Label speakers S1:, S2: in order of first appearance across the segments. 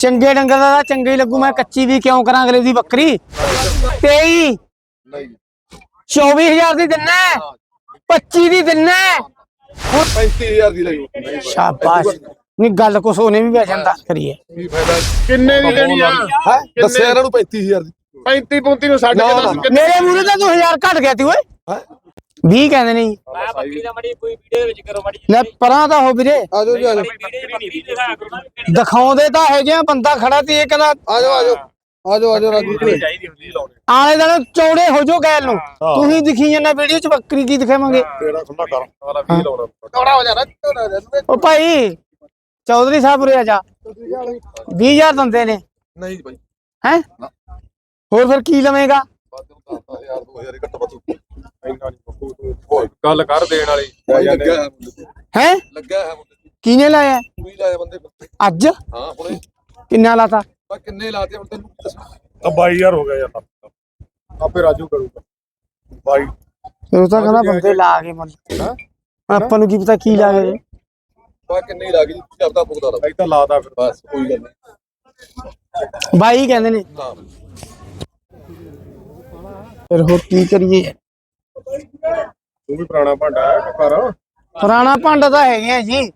S1: ਚੰਗੇ ਡੰਗਰ ਦਾ ਤਾਂ ਚੰਗੇ ਹੀ ਲੱਗੂ ਮੈਂ ਕੱਚੀ ਵੀ ਕਿਉਂ ਕਰਾਂ ਅਗਲੇ ਦੀ ਬੱਕਰੀ? 23
S2: ਨਹੀਂ।
S1: 24000 ਦੀ ਦਿੰਨਾ ਹੈ, 25 ਦੀ ਦਿੰਨਾ ਹੈ।
S2: 35000 ਦੀ ਲਈ
S1: ਸ਼ਾਬਾਸ਼। ਨਹੀਂ ਗੱਲ ਕੁਛ ਉਹਨੇ ਵੀ ਵਜਨ ਦਾ ਕਰੀਏ।
S3: ਕਿੰਨੇ ਦੀ ਦੇਣੀ ਆ?
S2: ਹੈ? ਦੱਸਿਆ ਇਹਨਾਂ ਨੂੰ 35000 ਦੀ।
S3: 35 35 ਨੂੰ ਛੱਡ
S2: ਨਾ,
S3: ਕੇ
S2: ਨਾ,
S3: ਦੱਸ
S2: ਨਾ।
S3: ਕਿੰਨੇ
S1: ਮੇਰੇ ਮੂਹਰੇ ਤਾਂ 2000 ਘਟ ਗਿਆ ਤੀ ਓਏ।
S2: ਹੈ?
S1: 20 ਕਹਿੰਦੇ ਨਹੀਂ
S4: ਮੈਂ ਬੱਕਰੀ ਦਾ ਮੜੀ ਕੋਈ ਵੀਡੀਓ ਵਿੱਚ ਕਰੋ ਮੜੀ
S1: ਲੈ ਪਰਾਂ ਤਾਂ ਹੋ ਵੀਰੇ।
S2: ਆਜੋ ਜੀ ਆਜੋ
S4: ਨਾ
S1: ਦਿਖਾਉਂਦੇ ਤਾਂ ਹੈ ਜਿਹਾ ਬੰਦਾ ਖੜਾ ਤੀ ਇਹ ਕਹਿੰਦਾ
S2: ਆਜੋ ਆਜੋ ਆਜੋ ਆਜੋ ਰਾਜੂ
S3: ਚਾਹੀਦੀ ਹੁੰਦੀ ਲਾਉਣੇ।
S1: ਆਲੇ ਦਾਲੇ ਚੌੜੇ ਹੋ ਜੋ ਗੈਲ ਨੂੰ। ਤੁਸੀਂ ਦਿਖੀ ਜਾਂਦਾ ਵੀਡੀਓ ਚ ਬੱਕਰੀ ਕੀ ਦਿਖਾਵਾਂਗੇ?
S2: ਤੇਰਾ ਖੁੱਲਾ ਕਰ।
S3: ਵਾਲਾ 20 ਲਾਉਣਾ।
S2: ਚੌੜਾ ਹੋ ਜਾਣਾ
S1: ਉਹ ਭਾਈ ਚੌਧਰੀ ਸਾਹਿਬ ਉਰੇ ਆ ਜਾ। 20000 ਦਿੰਦੇ ਨੇ।
S2: ਨਹੀਂ ਭਾਈ।
S1: ਹੈ? ਹੋਰ ਫਿਰ ਕੀ ਲਵੇਂਗਾ?
S2: ਯਾਰ 2000 ਘੱਟ ਬਚੂ।
S3: ਗੱਲ ਕਰ ਦੇਣ ਵਾਲੀ।
S2: ਹੈ? ਮੁੰਡੇ ਤੇ।
S1: ਹੈ?
S2: ਲੱਗਿਆ ਹੈ ਮੁੰਡੇ ਤੇ।
S1: ਕਿਹਨੇ ਲਾਇਆ?
S2: ਪੂਰੀ ਲਾਇਆ ਬੰਦੇ
S1: ਅੱਜ?
S2: ਹਾਂ ਹੁਣੇ।
S1: ਕਿੰਨਾ ਲਾਤਾ?
S2: ਤਾਂ ਕਿੰਨੇ ਲਾਤੇ ਹੁਣ ਤੈਨੂੰ ਦੱਸਣਾ
S3: ਤਾਂ 22000 ਹੋ ਗਿਆ ਯਾਰ। ਆਪੇ ਰਾਜੂ ਕਰੂਗਾ। ਬਾਈ।
S1: ਉਹ ਤਾਂ ਕਹਿੰਦਾ ਬੰਦੇ ਲਾ ਕੇ ਮੁੱਲ ਆਪਾਂ ਨੂੰ ਕੀ ਪਤਾ ਕੀ ਲਾ ਗਏ
S2: ਤਾਂ ਕਿੰਨੇ ਹੀ ਲੱਗ ਜੀ ਤੁਸੀਂ ਆਪਦਾ ਭੁਗਤਾ ਲਓ
S3: ਤਾਂ ਲਾਦਾ ਫਿਰ।
S2: ਬਸ ਕੋਈ ਗੱਲ ਨਹੀਂ।
S1: ਬਾਈ ਕਹਿੰਦੇ ਨੇ।
S2: ਹਾਂ।
S1: ਫਿਰ ਹੋਰ ਕੀ ਕਰੀਏ?
S3: ਤੂੰ ਵੀ ਪੁਰਾਣਾ ਭਾਂਡਾ ਹੈ ਕਰ
S1: ਪੁਰਾਣਾ ਭਾਂਡਾ ਤਾਂ ਹੈਗੇ ਆ ਜੀ।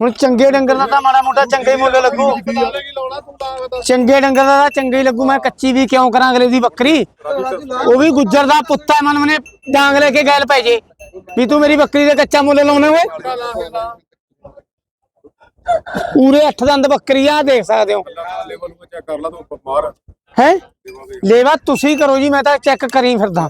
S1: ਹੁਣ ਚੰਗੇ ਡੰਗਰ ਦਾ ਤਾਂ ਮਾੜਾ ਮੋਟਾ ਚੰਗਾ ਹੀ ਮੁੱਲ ਲੱਗੂ। ਚੰਗੇ ਡੰਗਰ ਦਾ ਤਾਂ ਚੰਗਾ ਹੀ ਲੱਗੂ। ਮੈਂ ਕੱਚੀ ਵੀ ਕਿਉਂ ਕਰਾਂ ਅਗਲੇ ਦੀ ਬੱਕਰੀ? ਉਹ ਵੀ ਗੁੱਜਰ ਦਾ ਪੁੱਤ ਹੈ ਮਨ ਮਨੇ ਡਾਂਗ ਲੈ ਕੇ ਗੈਲ ਪੈ ਜੇ। ਵੀ ਤੂੰ ਮੇਰੀ ਬੱਕਰੀ ਦੇ ਕੱਚਾ ਮੁੱਲ ਲਾਉਣਾ ਓਏ ਪੂਰੇ 8 ਦੰਦ ਬੱਕਰੀ ਆ ਦੇਖ ਸਕਦੇ ਹੋ।
S3: ਲੈਵਲ ਨੂੰ ਚੈੱਕ ਕਰ ਲਾ ਤੂੰ ਮਾਰ
S1: ਹੈ? ਲੇਵਾ ਤੁਸੀਂ ਕਰੋ ਜੀ ਮੈਂ ਤਾਂ ਚੈੱਕ ਕਰੀ ਫਿਰਦਾ।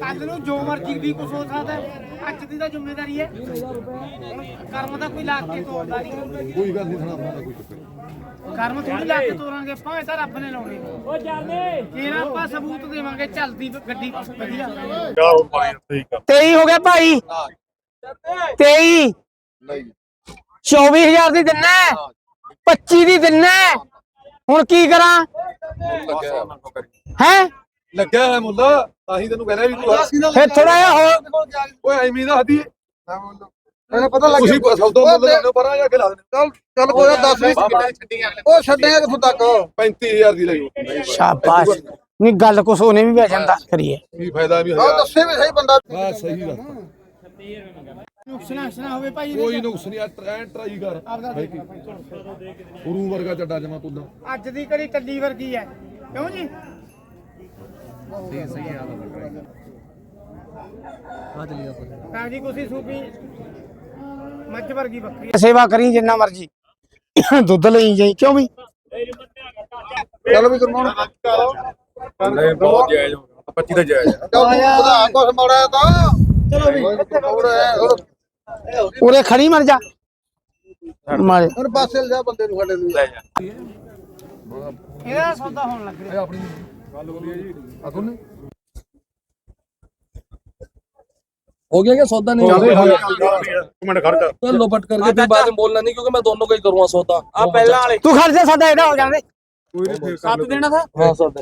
S1: ਕੱਲ ਨੂੰ ਜੋ ਮਰਜ਼ੀ ਵੀ ਕੁਝ ਹੋ ਸਕਦਾ ਅੱਜ ਦੀ ਤਾਂ ਜ਼ਿੰਮੇਵਾਰੀ ਹੈ। ਕਰਮ ਦਾ ਕੋਈ ਲਾ ਕੇ ਤੋੜਦਾ ਨਹੀਂ।
S2: ਕੋਈ ਗੱਲ ਨਹੀਂ ਸੁਣਾ ਕੋਈ ਚੱਕਰ।
S1: ਕਰਮ ਥੋੜੀ ਲਾ ਕੇ ਤੋਰਾਂਗੇ ਭਾਵੇਂ ਤਾਂ ਰੱਬ ਨੇ ਲਾਉਣੇ। ਆਪਾਂ ਸਬੂਤ ਦੇਵਾਂਗੇ ਚੱਲਦੀ ਗੱਡੀ ਵਧੀਆ।
S3: ਜਾ ਉਹ ਪਾਣੀ ਠੀਕ ਆ
S1: 23 ਹੋ ਗਿਆ ਭਾਈ। 23
S2: ਨਹੀਂ।
S1: 24000 ਦੀ ਦਿੰਨਾ ਹੈ, 25 ਦੀ ਦਿੰਨਾ। ਹੁਣ ਕੀ ਕਰਾਂ?
S2: ਹੈ। ਲੱਗਿਆ ਹੈ ਮੁੱਲ ਤਾਂ ਹੀ ਤੈਨੂੰ ਕਹਿੰਦਾ ਵੀ ਤੂੰ
S1: ਫੇਰ ਥੋੜਾ ਜਿਹਾ ਹੋਰ
S2: ਓਏ ਐਵੇਂ ਨਾ ਹੱਦੀ ਮੈਨੂੰ ਪਤਾ ਲੱਗ ਤੁਸੀਂ ਸੌਦਾ ਮੁੱਲ ਲੈਣੇ ਪਰਾਂ ਜਾ ਕੇ ਲਾ ਦੇਣੇ ਚੱਲ ਚੱਲ ਕੋਈ 10 ਵੀ ਉਹ ਛੱਡਿਆ ਕਿੱਥੋਂ ਤੱਕ? 35000 ਦੀ ਲਈ
S1: ਸ਼ਾਬਾਸ਼। ਨਹੀਂ ਗੱਲ ਕੁਛ ਉਹਨੇ ਵੀ ਵਜਨ ਦਾ ਕਰੀਏ
S2: ਕੀ ਫਾਇਦਾ ਵੀ ਹਾਂ ਦੱਸੇ ਵੀ ਸਹੀ ਬੰਦਾ। ਹਾਂ ਸਹੀ ਗੱਲ।
S1: ਨੁਕਸਨਾ ਨੁਕਸਨਾ ਹੋਵੇ ਭਾਈ
S2: ਕੋਈ ਨੁਕਸ ਨਹੀਂ ਐ ਟਰਾਈ ਕਰ। ਗੁਰੂ ਵਰਗਾ ਚੱਡਾ ਜਮਾ ਤੁੰਦਾ
S1: ਅੱਜ ਦੀ ਘੜੀ ਟੱਲੀ ਵਰਗੀ ਹੈ ਕਿਉਂ ਜੀ? ਸਹੀ ਸਹੀ ਆ। ਕੁਸੀ ਸੂਪੀ ਮੱਝ ਵਰਗੀ ਬੱਕਰੀ ਸੇਵਾ ਕਰੀ ਜਿੰਨਾ ਮਰਜ਼ੀ। ਦੁੱਧ ਲਈ ਜਾਈ ਕਿਉਂ ਵੀ?
S2: ਚੱਲ ਵੀ ਕਰਮਾਉਣ
S3: ਨਹੀਂ ਬਹੁਤ ਜਾਇਜ਼ ਹੋ ਗਿਆ। 25 ਦਾ ਜਾਇਜ਼ ਆ।
S2: ਚੱਲ ਤੂੰ ਵਧਾ ਕੁਛ ਮੋੜਿਆ ਤਾਂ। ਚਲੋ ਵੀ। ਹੋਰ।
S1: ਉਰੇ ਖੜੀ ਮਰ ਜਾ ਮਾਰੇ
S2: ਹੁਣ ਪਾਸੇ ਲਿਆ ਬੰਦੇ ਨੂੰ ਸਾਡੇ ਨੂੰ
S3: ਲੈ ਜਾ
S1: ਇਹਦਾ ਸੌਦਾ ਹੋਣ ਲੱਗ ਰਿਹਾ
S2: ਆਪਣੀ ਗੱਲ ਹੋ ਰਹੀ ਜੀ ਆ ਤੁਹਾਨੂੰ
S5: हो गया क्या सौदा नहीं हो गया
S3: ਇੱਕ ਮਿੰਟ ਖੜ ਜਾ
S5: तो लोपट करके फिर बाद में बोलना नहीं क्योंकि मैं दोनों का ही करूंगा सौदा
S4: ਆ ਪਹਿਲਾਂ ਵਾਲੇ
S1: ਤੂੰ ਖੜ ਜਾ ਸਾਡਾ ਇਹਦਾ ਹੋ ਜਾਂਦੇ
S4: ਸੱਤ ਦੇਣਾ ਥਾ
S5: हाँ सौदा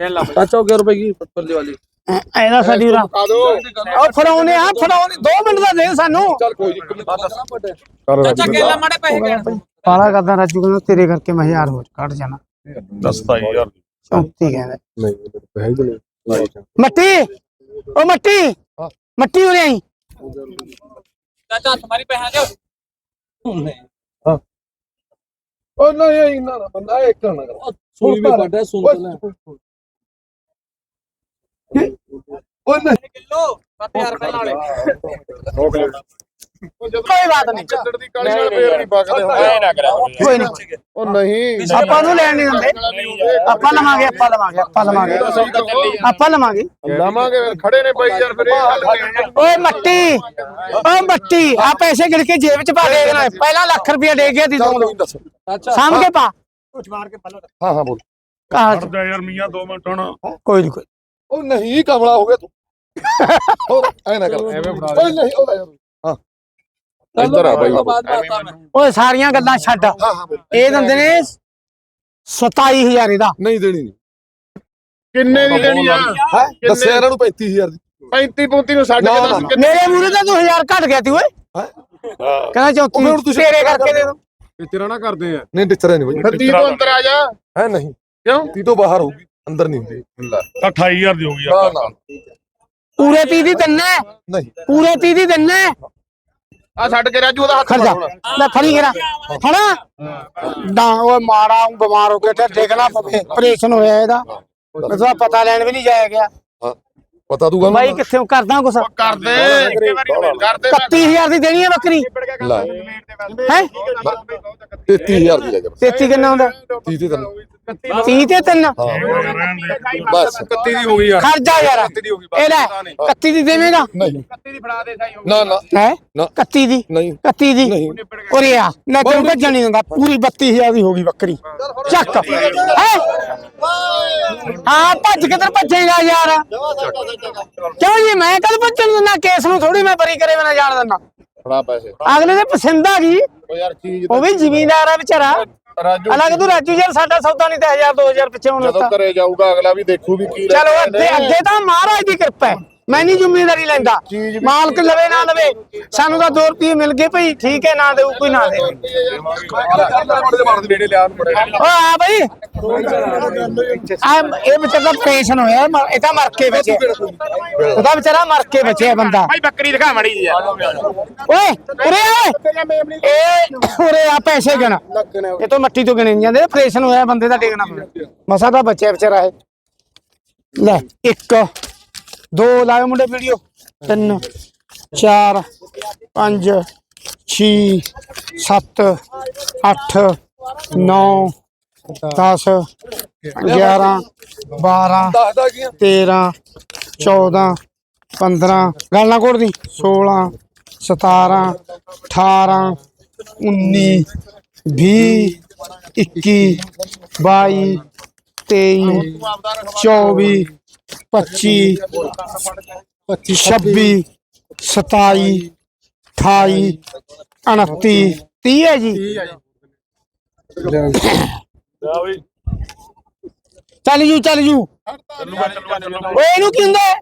S4: ਲੈ ਲਾ
S5: अच्छा हो गया रुपए की पतली वाली
S1: ਐਦਾ ਸਾਡੀ ਉਰਾ ਉਹ ਫੜਾਉਨੇ ਆ ਫੜਾਉਨੇ 2 ਮਿੰਟ ਦਾ ਦੇ ਸਾਨੂੰ।
S2: ਚੱਲ ਕੋਈ ਨਹੀਂ
S4: ਚਾਚਾ ਕੇਲਾ ਮਾੜੇ ਪੈਸੇ ਕਹਿਣ।
S1: ਪਾਲਾ ਕਰਦਾ ਰਾਜੂ ਕਹਿੰਦਾ ਤੇਰੇ ਕਰਕੇ ਮੈਂ ਹਜ਼ਾਰ ਹੋਰ ਕੱਢ ਜਾਣਾ।
S3: 10000
S1: 34 ਕਹਿੰਦਾ।
S2: ਨਹੀਂ
S1: ਮੱਟੀ ਉਹ ਮੱਟੀ ਮੱਟੀ ਉਰੇ ਆਈ।
S4: ਚਾਚਾ ਤੁਹਾਡੀ ਪੈਸਾ ਲਿਓ
S2: ਉਹ ਨਹੀਂ ਇਹਨਾਂ ਬੰਦਾ ਇੱਕ ਨਾ
S5: ਸੁਣ ਵੱਡਾ ਸੁਣ ਲੈ
S2: ਉਹ ਨਹੀਂ
S4: ਕਿਲੋ 7000 ਪਹਿਲਾਂ ਵਾਲੇ।
S3: ਹੋ ਗਏ
S1: ਕੋਈ ਬਾਤ ਨਹੀਂ।
S3: ਚੱਦੜ ਦੀ ਕਾਲੀ ਨਾਲ ਫੇਰ ਨਹੀਂ। ਬਗਦੇ ਹੁੰਦੇ ਨਾ ਕਰਿਆ
S1: ਕੋਈ ਨਹੀਂ
S2: ਉਹ ਨਹੀਂ।
S1: ਆਪਾਂ ਨੂੰ ਲੈਣ ਨਹੀਂ ਦਿੰਦੇ। ਆਪਾਂ ਲਵਾਂਗੇ ਆਪਾਂ ਲਵਾਂਗੇ ਆਪਾਂ ਲਵਾਂਗੇ। ਆਪਾਂ ਲਵਾਂਗੇ।
S3: ਲਾਵਾਂਗੇ ਫਿਰ ਖੜੇ ਨੇ ਬਾਈ ਯਾਰ ਫਿਰ ਇਹ ਹੱਲ ਕਿਵੇਂ
S1: ਓਏ ਮੱਟੀ ਮੱਟੀ ਆ ਪੈਸੇ ਗਿਣ ਕੇ ਜੇਬ ਚ ਪਾ ਦੇ ਦੇਣਾ। ਪਹਿਲਾਂ ਲੱਖ ਰੁਪਇਆ ਦੇ ਗਿਆ ਦੀ ਤੂੰ।
S2: ਦੱਸ।
S1: ਸਾਂਭ ਕੇ ਪਾ।
S2: ਹਾਂ ਹਾਂ ਬੋਲ।
S1: ਕਹਾ
S3: ਖੜਦਾ ਯਾਰ ਮੀਆਂ 2 ਮਿੰਟ ਹੁਣ।
S1: ਕੋਈ ਨਹੀਂ ਕੋਈ
S2: ਉਹ ਨਹੀਂ ਕਮਲਾ ਹੋ ਗਿਆ ਤੂੰ। ਹੋਰ ਐ ਨਾ ਕਰ।
S3: ਐਵੇਂ ਬਣਾ ਦੇ।
S2: ਓਏ ਨਹੀਂ ਉਹ ਲੈ
S5: ਯਾਰ।
S2: ਇੱਧਰ ਆ ਬਾਈ।
S1: ਓਏ ਸਾਰੀਆਂ ਗੱਲਾਂ ਛੱਡ। ਇਹ ਦਿੰਦੇ ਨੇ 27000 ਇਹਦਾ।
S2: ਨਹੀਂ ਦੇਣੀ
S3: ਕਿੰਨੇ ਦੀ ਦੇਣੀ ਆ?
S2: ਦੱਸਿਆ ਇਹਨਾਂ ਨੂੰ 35000 ਦੀ।
S3: 35 35 ਨੂੰ ਛੱਡ ਕੇ ਦੱਸ ਕਿੰਨੇ
S1: ਮੇਰੇ ਮੂਰੇ ਤਾਂ 2000 ਘਟ ਗਿਆ ਤੂੰ ਓਏ।
S2: ਹੈਂ?
S1: ਕਹਿੰਦਾ ਉਹ
S2: ਫਿਰ ਤੁਸੀਂ
S1: ਤੇਰੇ ਕਰਕੇ ਦੇ ਦੋ
S3: ਤੇਰਾ ਨਾ ਕਰਦੇ ਆ।
S2: ਨਹੀਂ ਟਿਚਰ ਨਹੀਂ
S3: ਬਾਈ। 30 ਅੰਦਰ ਆ ਜਾ।
S2: ਹੈ ਨਹੀਂ। ਕਿਉਂ? 30 ਬਾਹਰ ਹੋਊਗੀ। ਅੰਦਰ ਨਹੀਂ ਹੁੰਦੀ ਲੈ
S3: ਤਾਂ 28000 ਦੀ ਹੋਊਗੀ
S2: ਨਾ ਨਾ।
S1: ਪੂਰੇ 30 ਦੀ ਦਿੰਨਾ
S2: ਨਹੀਂ।
S1: ਪੂਰੇ 30 ਦੀ ਦਿੰਨਾ
S3: ਆ ਛੱਡ ਕੇ ਰਾਜੂ ਉਹਦਾ ਹੱਥ
S1: ਖੜ ਜਾ। ਲੈ ਫੜੀ ਕਰਾ। ਫੜਾ ਨਾ ਉਹ ਮਾਰਾ ਊਂ ਬਿਮਾਰ ਹੋ ਗਿਆ ਤੇ ਦੇਖਣਾ ਪਵੇ। ਆਪਰੇਸ਼ਨ ਹੋਇਆ ਇਹਦਾ। ਮੈਨੂੰ ਪਤਾ ਲੈਣ ਵੀ ਨਹੀਂ ਜਾਇਆ ਗਿਆ।
S2: ਪਤਾ ਤੂੰ ਗੱਲ
S1: ਬਾਈ ਕਿੱਥੇ ਕਰਦਾ। ਕੁਛ
S3: ਕਰਦੇ ਕਰਦੇ
S1: 31000 ਦੀ। ਦੇਣੀ ਹੈ ਬੱਕਰੀ।
S2: ਲੈ।
S1: ਹੈ?
S2: 33000 ਦੀ ਲੈ ਜਾ
S1: 33 ਕਿੰਨਾ ਹੁੰਦਾ?
S2: 30 ਤੇ ਤੈਨੂੰ
S1: 30 ਤੇ 3
S2: ਬਸ।
S3: 31 ਦੀ ਹੋ ਗਈ ਯਾਰ।
S1: ਖੜ ਜਾ ਯਾਰ ਇਹ ਲੈ 31 ਦੀ ਦੇਵੇਂਗਾ?
S2: ਨਹੀਂ। ਨਾ ਨਾ।
S1: ਹੈ?
S2: ਨਾ।
S1: 31 ਦੀ?
S2: ਨਹੀਂ।
S1: 31 ਦੀ?
S2: ਨਹੀਂ।
S1: ਉਰੇ ਆ। ਲੈ ਤੈਨੂੰ ਭੱਜਣ ਨਹੀਂ ਦਿੰਦਾ। ਪੂਰੀ 32000 ਦੀ ਹੋ ਗਈ ਬੱਕਰੀ। ਚੱਕ। ਹੈ? ਹਾਂ ਭੱਜ ਕਿੱਧਰ ਭੱਜੇਗਾ ਯਾਰ। ਕਿਉਂ ਜੀ? ਮੈਂ ਕਦ ਭੱਜਣ ਦਿੰਦਾ? ਕੇਸ ਨੂੰ ਥੋੜੀ ਮੈਂ ਬਰੀ ਕਰੇ ਬਿਨਾ ਜਾਣ ਦਿੰਦਾ।
S3: ਫੜਾ ਪੈਸੇ।
S1: ਅਗਲੇ ਦੇ ਪਸੰਦ ਆ ਗਈ।
S3: ਉਹ ਯਾਰ ਚੀਜ਼
S1: ਉਹ ਵੀ ਜ਼ਿਮੀਂਦਾਰ ਆ ਵਿਚਾਰਾ।
S3: ਰਾਜੂ।
S1: ਅਲੱਗ ਤੂੰ ਰਾਜੂ ਯਾਰ ਸਾਡਾ ਸੌਦਾ ਨਹੀਂ ਤਾਂ 1000 2000 ਪਿੱਛੇ ਹੁਣ
S3: ਜਦੋਂ ਘਰੇ ਜਾਊਗਾ ਅਗਲਾ ਵੀ ਦੇਖੂ ਵੀ ਕੀ
S1: ਚਲੋ। ਅੱਗੇ ਤਾਂ ਮਹਾਰਾਜ ਦੀ ਕਿਰਪਾ ਹੈ। ਮੈਂ ਨਹੀਂ ਜ਼ਿੰਮੇਵਾਰੀ ਲੈਂਦਾ। ਮਾਲਕ ਲਵੇ ਨਾ ਲਵੇ ਸਾਨੂੰ ਤਾਂ 2 ਰੁਪਏ ਮਿਲ ਗਏ ਭਈ ਠੀਕ ਹੈ ਨਾ ਦੇਊ ਕੋਈ ਨਾ ਦੇ ਓ ਆ ਬਈ। ਆ ਇਹ ਵਿਚਾਰਾ ਦਾ ਆਪਰੇਸ਼ਨ ਹੋਇਆ ਇਹ ਤਾਂ ਮਰ ਕੇ ਬਚਿਆ ਉਹਦਾ ਵਿਚਾਰਾ ਮਰ ਕੇ ਬਚਿਆ ਬੰਦਾ।
S3: ਭਾਈ ਬੱਕਰੀ ਦਿਖਾ ਮੜੀ ਜੀ
S1: ਓਏ ਉਰੇ ਆ ਓਏ। ਇਹ ਉਰੇ ਆ ਪੈਸੇ ਗਿਣ। ਇਹ ਤੋਂ ਮੱਟੀ ਤੋਂ ਗਿਣੇ ਨਹੀਂ ਜਾਂਦੇ ਆਪਰੇਸ਼ਨ ਹੋਇਆ ਬੰਦੇ ਦਾ ਟੇਕਣਾ ਮਸਾ ਤਾਂ ਬਚਿਆ ਵਿਚਾਰਾ ਇਹ। ਲੈ ਇੱਕ। ਦੋ ਲਾਇਓ ਮੁੰਡੇ ਵੀਡੀਓ ਤਿੰਨ, ਚਾਰ, ਪੰਜ, ਛੇ, ਸੱਤ, ਅੱਠ, ਨੌ 10 11 12
S2: ਦੱਸਦਾ ਕੀ ਆ?
S1: 13 14 15 ਗੱਲ ਕੋੜ ਦੀ 16 17 18 19 20 21 22 23 24 25 26 27 28 29 30 ਹੈ ਜੀ। ਚੱਲ ਜੂ ਚੱਲ ਜੂ। ਓਏ, ਇਹਨੂੰ ਕੀ ਹੁੰਦਾ? ਹੈ?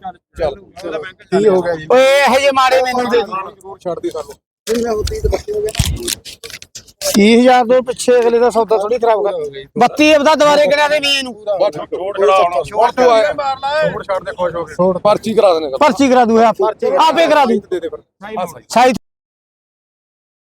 S2: ਕੀ ਹੋ ਗਿਆ ਜੀ
S1: ਓਏ, ਇਹ ਜੇ ਮਾੜੇ ਮੈਨੂੰ ਦੇ। ਦੀ
S2: ਛੱਡਦੀ ਸਾਨੂੰ।
S1: 30000 ਤੋਂ ਪਿੱਛੇ ਅਗਲੇ ਦਾ ਸੌਦਾ ਥੋੜੀ ਖਰਾਬ ਕਰ 32 ਆਪਦਾ ਦੁਬਾਰੇ ਗਿਣਿਆ ਦੇ ਵੀ ਇਹਨੂੰ।
S2: ਬਸ ਛੋੜ ਖੜਾ ਹੁਣ। ਛੋੜ ਤੂੰ ਆਇਆ
S3: ਛੋੜ ਛੱਡ ਦੇ ਖੁਸ਼ ਹੋ ਕੇ।
S2: ਪਰਚੀ ਕਰਾ ਦੇਣੇ।
S1: ਪਰਚੀ ਕਰਾ ਦੂ ਆਪ ਆਪੇ ਕਰਾ ਦੂ।
S2: ਦੇ ਦੇ ਫਿਰ।
S1: ਸਾਈ